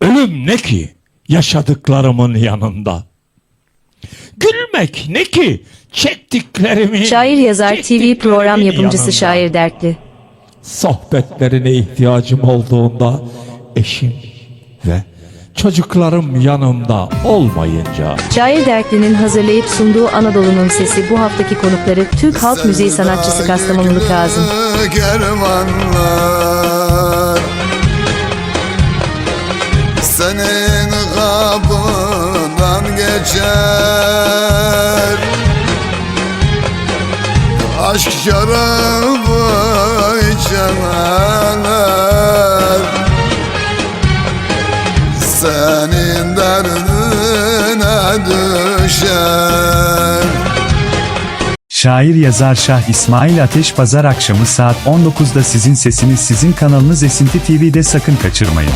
Ölüm ne ki yaşadıklarımın yanında? Gülmek ne ki çektiklerimin Şair yazar TV program yapımcısı yanında? Şair Dertli. Sohbetlerine ihtiyacım olduğunda eşim ve çocuklarım yanımda olmayınca Şair Dertli'nin hazırlayıp sunduğu Anadolu'nun Sesi bu haftaki konukları Türk Halk Müziği sanatçısı Kastamonulu Kazım. Kervanlar Senin kapından geçer. Aşk şarabı içenler Senin derdine düşer. Şair yazar Şah İsmail Ateş Pazar akşamı saat 19'da sizin sesiniz sizin kanalınız Esinti TV'de sakın kaçırmayın.